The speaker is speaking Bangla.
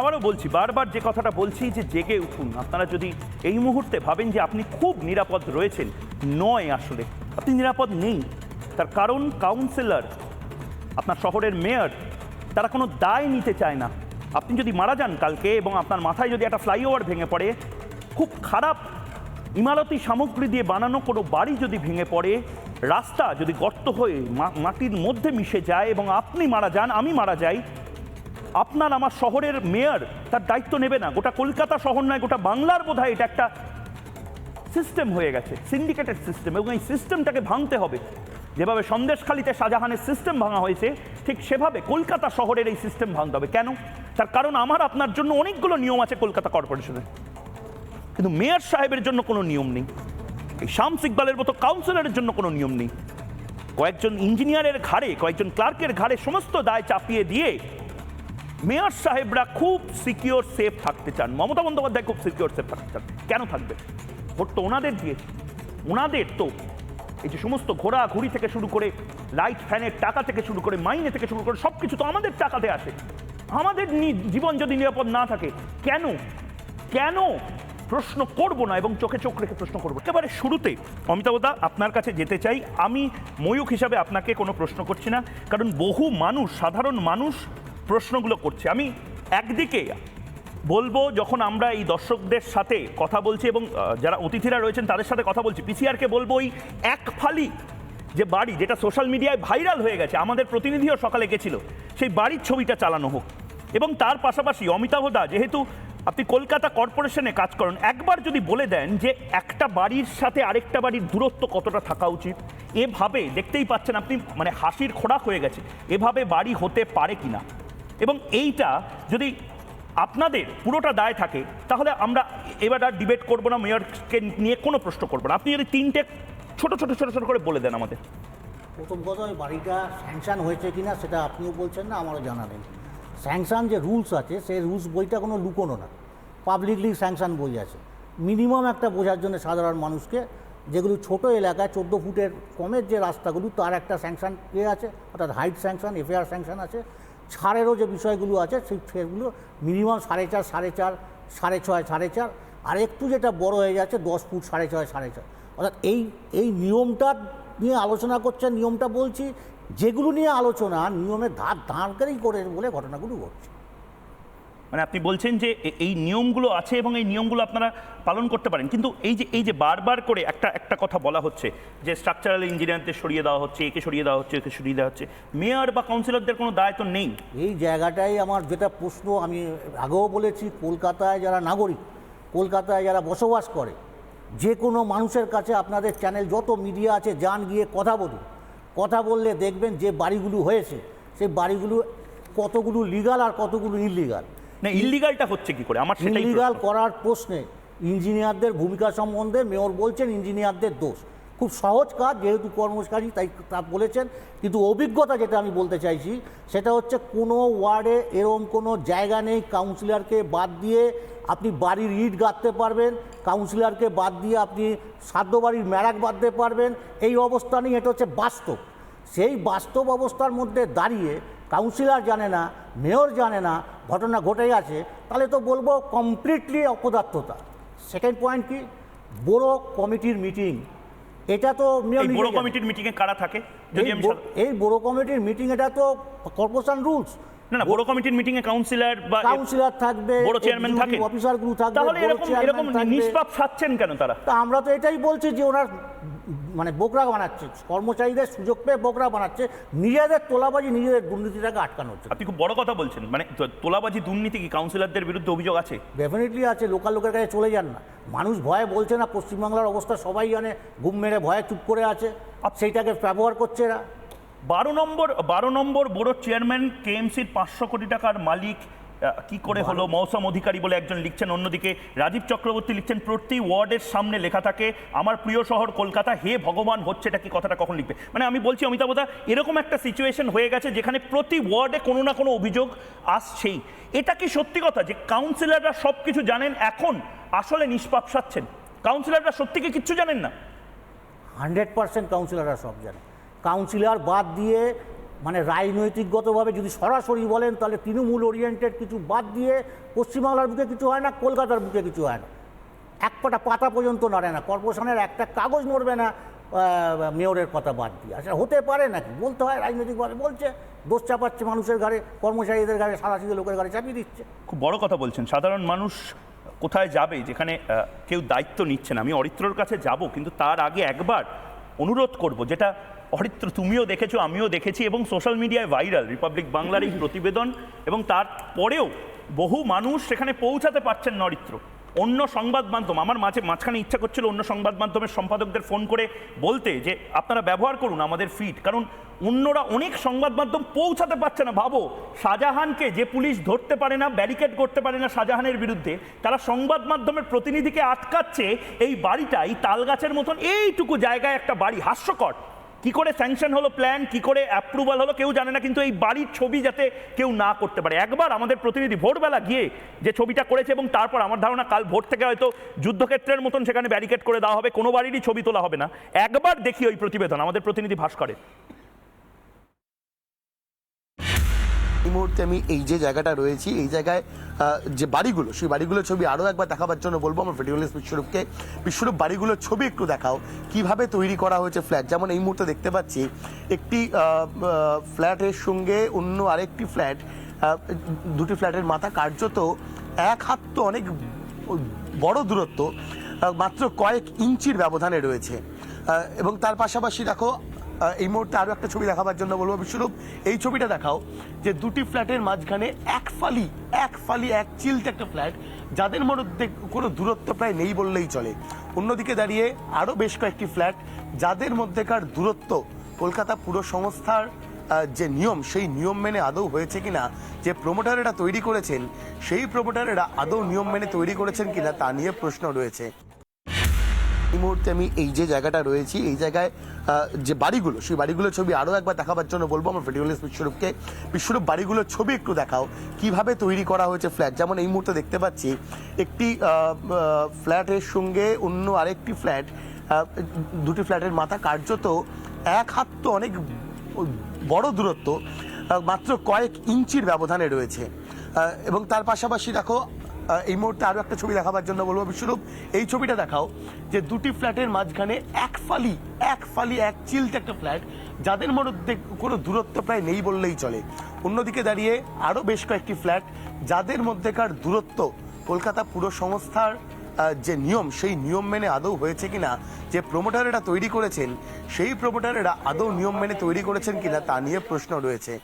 আবারও বলছি, বারবার যে কথাটা বলছি যে জেগে উঠুন। আপনারা যদি এই মুহূর্তে ভাবেন যে আপনি খুব নিরাপদ রয়েছেন, নয় আসলে। আপনি নিরাপদ নেই। তার কারণ কাউন্সিলর আপনার শহরের মেয়র তারা কোনো দায় নিতে চায় না। আপনি যদি মারা যান কালকে এবং আপনার মাথায় যদি একটা ফ্লাইওভার ভেঙে পড়ে, খুব খারাপ ইমারতি সামগ্রী দিয়ে বানানো কোনো বাড়ি যদি ভেঙে পড়ে, রাস্তা যদি গর্ত হয়ে মাটির মধ্যে মিশে যায় এবং আপনি মারা যান, আমি মারা যাই আপনার আমার শহরের মেয়র তার দায়িত্ব নেবে না। গোটা কলকাতা শহর নয়, গোটা বাংলার বোধহয় এটা একটা সিস্টেম হয়ে গেছে সিন্ডিকেটেড সিস্টেম এবং এই সিস্টেমটাকে ভাঙতে হবে। যেভাবে সন্দেশখালিতে শাহজাহানের সিস্টেম ভাঙা হয়েছে, ঠিক সেভাবে কলকাতা শহরের এই সিস্টেম ভাঙতে হবে। কেন? তার কারণ আমার, আপনার জন্য অনেকগুলো নিয়ম আছে কলকাতা কর্পোরেশনের কিন্তু মেয়র সাহেবের জন্য কোনো নিয়ম নেই। এই শামস ইকবালের মতো কাউন্সিলরের জন্য কোনো নিয়ম নেই। কয়েকজন ইঞ্জিনিয়ারের ঘাড়ে, কয়েকজন ক্লার্কের ঘাড়ে সমস্ত দায় চাপিয়ে দিয়ে মেয়র সাহেবরা খুব সিকিওর সেফ থাকতে চান। মমতা বন্দ্যোপাধ্যায় খুব সিকিওর সেফ থাকতে চান। কেন থাকবে? ভোট তো ওনাদের দিয়েছে। ওনাদের তো এই যে সমস্ত ঘোরাঘুরি থেকে শুরু করে লাইট ফ্যানের টাকা থেকে শুরু করে মাইনে থেকে শুরু করে সব কিছু তো আমাদের টাকাতে আসে। আমাদের জীবন যদি নিরাপদ না থাকে, কেন? কেন প্রশ্ন করব না এবং চোখে চোখ রেখে প্রশ্ন করব? একেবারে শুরুতে অমিতাভদা আপনার কাছে যেতে চাই। আমি ময়ূখ হিসাবে আপনাকে কোনো প্রশ্ন করছি না। কারণ বহু মানুষ, সাধারণ মানুষ প্রশ্নগুলো করছে। আমি একদিকে বলব, যখন আমরা এই দর্শকদের সাথে কথা বলছি এবং যারা অতিথিরা রয়েছেন তাদের সাথে কথা বলছি, পিসিআরকে বলব ওই এক ফালি যে বাড়ি যেটা সোশ্যাল মিডিয়ায় ভাইরাল হয়ে গেছে, আমাদের প্রতিনিধিও সকালে গেছিল, সেই বাড়ির ছবিটা চালানো হোক। এবং তার পাশাপাশি অমিতাভ দা, যেহেতু আপনি কলকাতা কর্পোরেশনে কাজ করেন, একবার যদি বলে দেন যে একটা বাড়ির সাথে আরেকটা বাড়ির দূরত্ব কতটা থাকা উচিত, এভাবে দেখতেই পাচ্ছেন আপনি মানে হাসির খোরাক হয়ে গেছে, এভাবে বাড়ি হতে পারে কিনা। এবং এইটা যদি আপনাদের পুরোটা দায় থাকে, তাহলে আমরা এবার আর ডিবেট করব না মেয়রকে নিয়ে কোনো প্রশ্ন করব না। আপনি যদি তিনটে ছোট ছোট ছোট ছোট করে বলে দেন আমাদের। প্রথম কথা, ওই বাড়িটা স্যাংশন হয়েছে কি না সেটা আপনিও বলছেন না, আমারও জানা নেই। স্যাংশন যে রুলস আছে, সেই রুলস বইটা কোনো লুকোনো না। পাবলিকলি স্যাংশন বই আছে। মিনিমাম একটা বোঝার জন্য সাধারণ মানুষকে, যেগুলো ছোট এলাকায় চোদ্দ ফুটের কমের যে রাস্তাগুলো, তার একটা স্যাংশন এ আছে, অর্থাৎ হাইট স্যাংশন এফআইআর স্যাংশন আছে। ছাড়েরও যে বিষয়গুলো আছে, সেই সেগুলো মিনিমাম সাড়ে চার সাড়ে চার, সাড়ে ছয়, সাড়ে চার, আর একটু যেটা বড় হয়ে যাচ্ছে, দশ ফুট সাড়ে ছয় সাড়ে ছয়। অর্থাৎ এই এই নিয়মটা নিয়ে আলোচনা করছে নিয়মটা বলছি, যেগুলো নিয়ে আলোচনা, নিয়মের ধার ধারকারই করে বলে ঘটনাগুলো ঘটছে। মানে আপনি বলছেন যে এই নিয়মগুলো আছে এবং এই নিয়মগুলো আপনারা পালন করতে পারেন। কিন্তু এই যে এই যে বারবার করে একটা একটা কথা বলা হচ্ছে যে স্ট্রাকচারাল ইঞ্জিনিয়ারদের সরিয়ে দেওয়া হচ্ছে, একে সরিয়ে দেওয়া হচ্ছে, একে সরিয়ে দেওয়া হচ্ছে মেয়র বা কাউন্সিলরদের কোনো দায়িত্ব নেই। এই জায়গাটাই আমার যেটা প্রশ্ন, আমি আগেও বলেছি, কলকাতায় যারা নাগরিক, কলকাতায় যারা বসবাস করে, যে কোনো মানুষের কাছে আপনাদের চ্যানেল যত মিডিয়া আছে, যান গিয়ে কথা বলুন। কথা বললে দেখবেন যে বাড়িগুলো হয়েছে সেই বাড়িগুলো কতগুলো লিগাল আর কতগুলো ইলিগাল না ইলিগালটা হচ্ছে কি করে? আমার সেটাই ইলিগাল করার প্রশ্নে ইঞ্জিনিয়ারদের ভূমিকা সম্বন্ধে মেয়র বলছেন ইঞ্জিনিয়ারদের দোষ। খুব সহজ কাজ যেহেতু কর্মচারী তাই তা বলেছেন। কিন্তু অভিজ্ঞতা যেটা আমি বলতে চাইছি সেটা হচ্ছে কোনো ওয়ার্ডে এরম কোনো জায়গা নেই কাউন্সিলরকে বাদ দিয়ে আপনি বাড়ির ইট গাঁথতে পারবেন কাউন্সিলরকে বাদ দিয়ে আপনি সাধ্য বাড়ির ম্যারাক বাঁধতে পারবেন। এই অবস্থা নেই এটা হচ্ছে বাস্তব। সেই বাস্তব অবস্থার মধ্যে দাঁড়িয়ে কাউন্সিলর জানে না মেয়র জানে না ঘটনা ঘটে গেছে তাহলে তো বলব কমপ্লিটলি অপদার্থতা। সেকেন্ড পয়েন্ট কি? বড় কমিটির মিটিং এটা তো বড় কমিটির মিটিংয়ে কারা থাকে? এই বড়- কমিটির মিটিং এটা তো কর্পোরেশন রুলস না না বড় কমিটির মিটিংয়ে কাউন্সিলর বা কাউন্সিলর থাকবে বড় চেয়ারম্যান থাকে। অফিসারগুলো থাকবে তাহলে এরকম এরকম নিষ্পাপ সাচ্ছেন কেন তারা? তা আমরা তো এটাই বলছি যে ওনার মানে বোকরা বানাচ্ছে কর্মচারীদের সুযোগ পেয়ে বোকরা বানাচ্ছে নিজেদের তোলাবাজি নিজেদের দুর্নীতিটাকে আটকানো হচ্ছে। আপনি খুব বড় কথা বলছেন মানে তোলাবাজি দুর্নীতি কি কাউন্সিলরদের বিরুদ্ধে অভিযোগ আছে? ডেফিনেটলি আছে লোকাল লোকের কাছে চলে যান না। মানুষ ভয়ে বলছে না পশ্চিমবাংলার অবস্থা সবাই জানে ঘুম মেরে ভয়ে চুপ করে আছে সেইটাকে ব্যবহার করছে এরা। বারো নম্বর বারো নম্বর বড় চেয়ারম্যান কেএমসির পাঁচশো কোটি টাকার মালিক কি করে হলো? মৌসুম অধিকারী বলে একজন লিখছেন। অন্যদিকে রাজীব চক্রবর্তী লিখছেন প্রতি ওয়ার্ডের সামনে লেখা থাকে আমার প্রিয় শহর কলকাতা হে ভগবান হচ্ছে এটা কি কথাটা কখন লিখবে? মানে আমি বলছি অমিতাভদা এরকম একটা সিচুয়েশন হয়ে গেছে যেখানে প্রতি ওয়ার্ডে কোনো না কোনো অভিযোগ আসছেই। এটা কি সত্যি কথা যে কাউন্সিলররা সব কিছু জানেন এখন আসলে নিষ্পাপ সাচ্ছেন? কাউন্সিলররা সত্যি কি কিচ্ছু জানেন না? হান্ড্রেড পার্সেন্ট কাউন্সিলররা সব জানে কাউন্সিলর বাদ দিয়ে মানে রাজনৈতিকগতভাবে যদি সরাসরি বলেন, তাহলে তৃণমূল ওরিয়েন্টেড কিছু বাদ দিয়ে পশ্চিমবাংলার বুকে কিছু হয় না, কলকাতার বুকে কিছু হয় না। এক কটা পাতা পর্যন্ত নড়ে না, কর্পোরেশনের একটা কাগজ নড়বে না মেয়রের কথা বাদ দিয়ে। আসলে হতে পারে নাকি? বলতে হয়, রাজনৈতিকভাবে বলছে, দোষ চাপাচ্ছে মানুষের ঘাড়ে, কর্মচারীদের ঘাড়ে সারাশিতে লোকের ঘাড়ে চাপিয়ে দিচ্ছে। খুব বড় কথা বলছেন। সাধারণ মানুষ কোথায় যাবে, যেখানে কেউ দায়িত্ব নিচ্ছে না? আমি অরিত্রর কাছে যাব, কিন্তু তার আগে একবার অনুরোধ করব, যেটা অরিত্র তুমিও দেখেছ আমিও দেখেছি এবং সোশ্যাল মিডিয়ায় ভাইরাল রিপাবলিক বাংলার এই প্রতিবেদন এবং তারপরেও বহু মানুষ সেখানে পৌঁছাতে পারছেন নরিত্র অন্য সংবাদ মাধ্যম আমার মাঝে মাঝখানে ইচ্ছা করছিল অন্য সংবাদ মাধ্যমের সম্পাদকদের ফোন করে বলতে যে আপনারা ব্যবহার করুন আমাদের ফিড কারণ অন্যরা অনেক সংবাদ মাধ্যম পৌঁছাতে পারছে না। ভাবো শাহজাহানকে যে পুলিশ ধরতে পারে না ব্যারিকেড করতে পারে না শাহজাহানের বিরুদ্ধে তারা সংবাদ মাধ্যমের প্রতিনিধিকে আটকাচ্ছে এই বাড়িটাই তালগাছের মতন এইটুকু জায়গায় একটা বাড়ি হাস্যকর। কি করে স্যাংশন হলো প্ল্যান কি করে অ্যাপ্রুভাল হলো কেউ জানে না, কিন্তু এই বাড়ির ছবি যাতে কেউ না করতে পারে। একবার আমাদের প্রতিনিধি ভোরবেলা গিয়ে যে ছবিটা করেছে এবং তারপর আমার ধারণা কাল ভোর থেকে হয়তো যুদ্ধক্ষেত্রের মতন সেখানে ব্যারিকেড করে দেওয়া হবে, কোনো বাড়িরই ছবি তোলা হবে না। একবার দেখি ওই প্রতিবেদন, আমাদের প্রতিনিধি ভাস্করের। এই মুহূর্তে আমি এই যে জায়গাটা রয়েছি, এই জায়গায় যে বাড়িগুলো, সেই বাড়িগুলোর ছবি আরও একবার দেখাবার জন্য বলব। আমার ভিডিওলিস্ট বিশ্বরূপকে বিশ্বরূপ বাড়িগুলোর ছবি একটু দেখাও। কীভাবে তৈরি করা হয়েছে ফ্ল্যাট যেমন এই মুহূর্তে দেখতে পাচ্ছি, একটি ফ্ল্যাটের সঙ্গে অন্য আরেকটি ফ্ল্যাট দুটি ফ্ল্যাটের মাথা কার্যত এক হাত তো অনেক বড় দূরত্ব মাত্র কয়েক ইঞ্চির ব্যবধানে রয়েছে। এবং তার পাশাপাশি দেখো এই মুহূর্তে আরও একটা ছবি দেখাবার জন্য বলব। বিশ্বরূপ, এই ছবিটা দেখাও যে দুটি ফ্ল্যাটের মাঝখানে এক ফালি এক ফালি, এক চিলতে একটা ফ্ল্যাট, যাদের মধ্যে কোনো দূরত্ব প্রায় নেই বললেই চলে। অন্যদিকে দাঁড়িয়ে আরও বেশ কয়েকটি ফ্ল্যাট, যাদের মধ্যেকার দূরত্ব কলকাতা পুরো সংস্থার যে নিয়ম, সেই নিয়ম মেনে আদৌ হয়েছে কিনা, যে প্রমোটারেরা তৈরি করেছেন, সেই প্রমোটারেরা আদৌ নিয়ম মেনে তৈরি করেছেন কিনা, তা নিয়ে প্রশ্ন রয়েছে। এই মুহূর্তে আমি এই যে জায়গাটা রয়েছি, এই জায়গায় যে বাড়িগুলো, সেই বাড়িগুলোর ছবি আরও একবার দেখাবার জন্য বলব। আমার ভিডিওলিস্ট বিশ্বরূপকে, বিশ্বরূপ বাড়িগুলোর ছবি একটু দেখাও। কীভাবে তৈরি করা হয়েছে ফ্ল্যাট যেমন এই মুহূর্তে দেখতে পাচ্ছি, একটি ফ্ল্যাটের সঙ্গে অন্য আরেকটি ফ্ল্যাট দুটি ফ্ল্যাটের মাথা কার্যত এক হাত তো অনেক বড় দূরত্ব মাত্র কয়েক ইঞ্চির ব্যবধানে রয়েছে। এবং তার পাশাপাশি দেখো এই মুহূর্তে আরও একটা ছবি দেখাবার জন্য বলব। বিশ্বরূপ, এই ছবিটা দেখাও যে দুটি ফ্ল্যাটের মাঝখানে এক ফালি এক ফালি, এক চিলতে একটা ফ্ল্যাট, যাদের মধ্যে কোনো দূরত্ব প্রায় নেই বললেই চলে। অন্যদিকে দাঁড়িয়ে আরও বেশ কয়েকটি ফ্ল্যাট, যাদের মধ্যেকার দূরত্ব কলকাতা পুরো সংস্থার যে নিয়ম, সেই নিয়ম মেনে আদৌ হয়েছে কিনা, যে প্রমোটারেরা তৈরি করেছেন, সেই প্রমোটারেরা আদৌ নিয়ম মেনে তৈরি করেছেন কিনা তা নিয়ে প্রশ্ন রয়েছে।